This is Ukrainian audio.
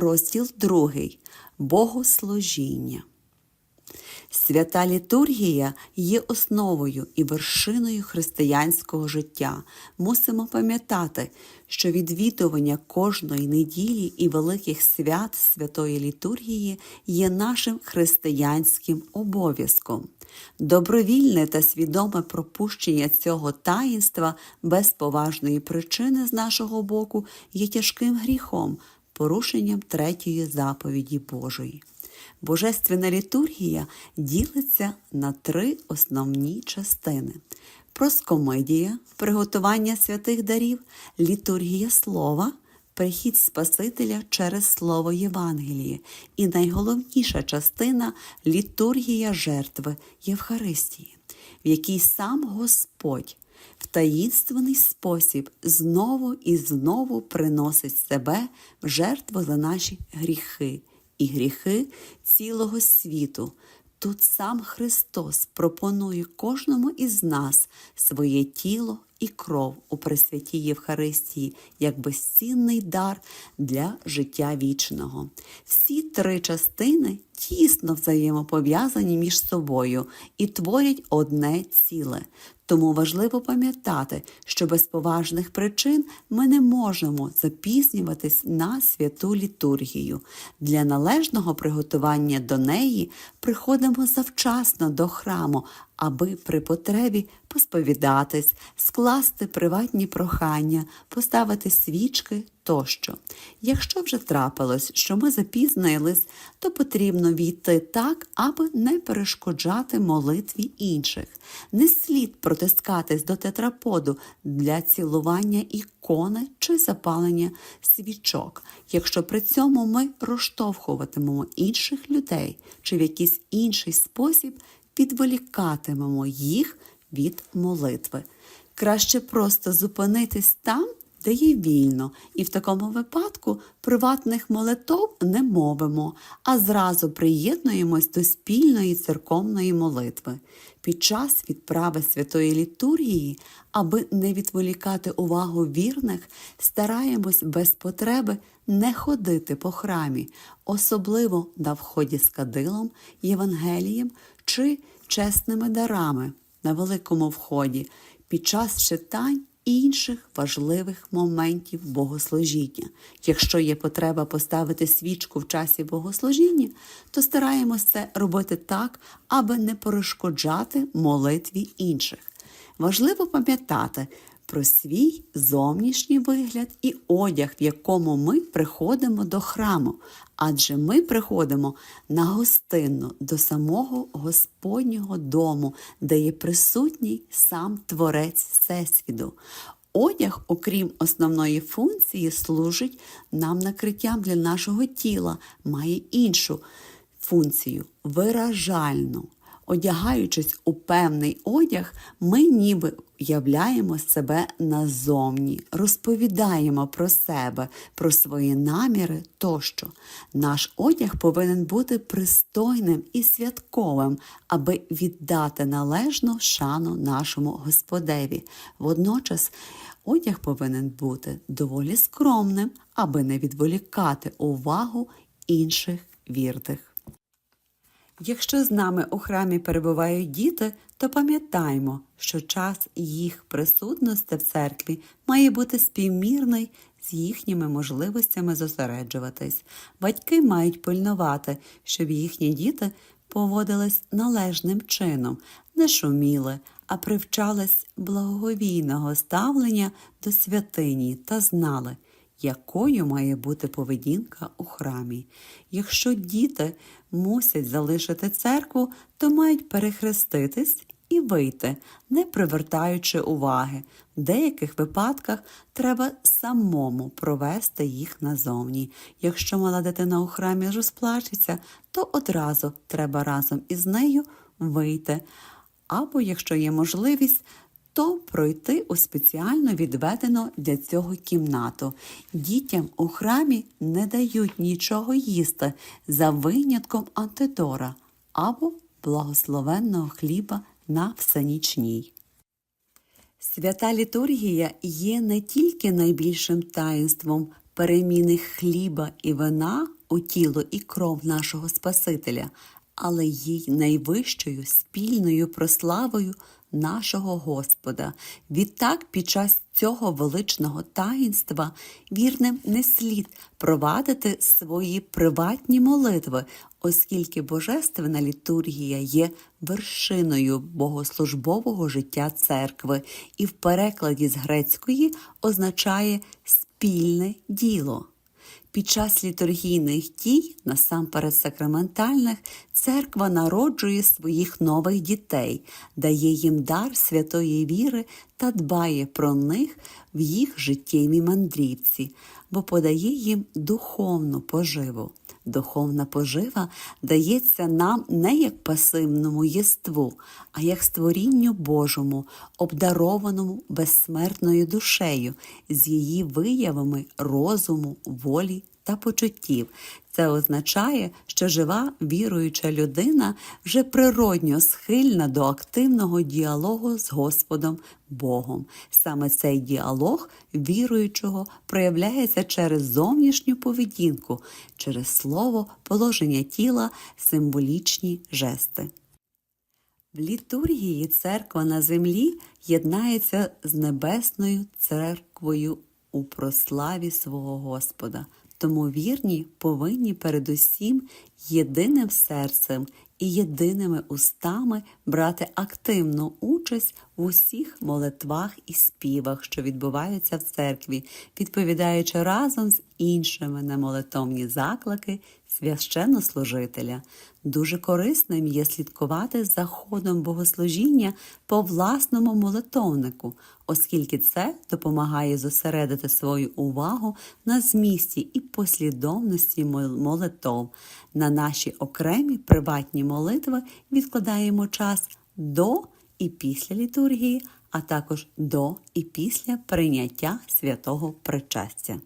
розділ 2. Богослужіння. Свята літургія є основою і вершиною християнського життя. Мусимо пам'ятати, що відвідування кожної неділі і великих свят святої літургії є нашим християнським обов'язком. Добровільне та свідоме пропущення цього таїнства без поважної причини з нашого боку є тяжким гріхом, порушенням третьої заповіді Божої. Божественна літургія ділиться на три основні частини: проскомидія, приготування святих дарів, літургія слова, прихід Спасителя через Слово Євангеліє і найголовніша частина літургія жертви Євхаристії, в якій сам Господь в таїнственний спосіб знову і знову приносить себе в жертву за наші гріхи і гріхи цілого світу. Тут сам Христос пропонує кожному із нас своє тіло і кров у Пресвятій Євхаристії як безцінний дар для життя вічного. Всі три частини тісно взаємопов'язані між собою і творять одне ціле. Тому важливо пам'ятати, що без поважних причин ми не можемо запізнюватись на святу літургію. Для належного приготування до неї приходимо завчасно до храму, аби при потребі посповідатись, скласти приватні прохання, поставити свічки тощо. Якщо вже трапилось, що ми запізнились, то потрібно війти так, аби не перешкоджати молитві інших. Не слід протискатись до тетраподу для цілування ікони чи запалення свічок, якщо при цьому ми розштовхуватимемо інших людей чи в якийсь інший спосіб відволікатимемо їх від молитви. Краще просто зупинитись там, є вільно, і в такому випадку приватних молитов не мовимо, а зразу приєднуємось до спільної церковної молитви. Під час відправи святої літургії, аби не відволікати увагу вірних, стараємось без потреби не ходити по храмі, особливо на вході з кадилом, Євангелієм чи чесними дарами на великому вході під час читань інших важливих моментів богослужіння. Якщо є потреба поставити свічку в часі богослужіння, то стараємося це робити так, аби не перешкоджати молитві інших. Важливо пам'ятати про свій зовнішній вигляд і одяг, в якому ми приходимо до храму, адже ми приходимо на гостинну до самого Господнього дому, де є присутній сам Творець Всесвіту. Одяг, окрім основної функції, служить нам накриттям для нашого тіла, має іншу функцію виражальну. Одягаючись у певний одяг, ми ніби являємо себе назовні, розповідаємо про себе, про свої наміри тощо. Наш одяг повинен бути пристойним і святковим, аби віддати належну шану нашому Господеві. Водночас одяг повинен бути доволі скромним, аби не відволікати увагу інших вірних. Якщо з нами у храмі перебувають діти, то пам'ятаймо, що час їх присутності в церкві має бути співмірний з їхніми можливостями зосереджуватись. Батьки мають пильнувати, щоб їхні діти поводились належним чином, не шуміли, а привчались благовійного ставлення до святині та знали, якою має бути поведінка у храмі. Якщо діти мусять залишити церкву, то мають перехреститись і вийти, не привертаючи уваги. В деяких випадках треба самому провести їх назовні. Якщо мала дитина у храмі розплачеться, то одразу треба разом із нею вийти. Або, якщо є можливість, то пройти у спеціально відведену для цього кімнату. Дітям у храмі не дають нічого їсти за винятком антидора або благословенного хліба на всенічній. Свята літургія є не тільки найбільшим таїнством переміни хліба і вина у тіло і кров нашого Спасителя, але їй найвищою спільною прославою нашого Господа. Відтак, під час цього величного таїнства вірним не слід провадити свої приватні молитви, оскільки божественна літургія є вершиною богослужбового життя церкви і в перекладі з грецької означає спільне діло. Під час літургійних дій, насамперед сакраментальних, церква народжує своїх нових дітей, дає їм дар святої віри та дбає про них в їх життєвій мандрівці, бо подає їм духовну поживу. Духовна пожива дається нам не як пасивному єству, а як створінню Божому, обдарованому безсмертною душею, з її виявами розуму, волі та почуттів. Це означає, що жива віруюча людина вже природньо схильна до активного діалогу з Господом Богом. Саме цей діалог віруючого проявляється через зовнішню поведінку, через слово, положення тіла, символічні жести. В літургії церква на землі єднається з небесною церквою у прославі свого Господа. Тому вірні повинні передусім єдиним серцем і єдиними устами брати активну участь в усіх молитвах і співах, що відбуваються в церкві, відповідаючи разом з іншими на молитовні заклики священнослужителя. Дуже корисним є слідкувати за ходом богослужіння по власному молитовнику, оскільки це допомагає зосередити свою увагу на змісті і послідовності молитов. На наші окремі приватні молитви відкладаємо час до і після літургії, а також до і після прийняття святого причастя.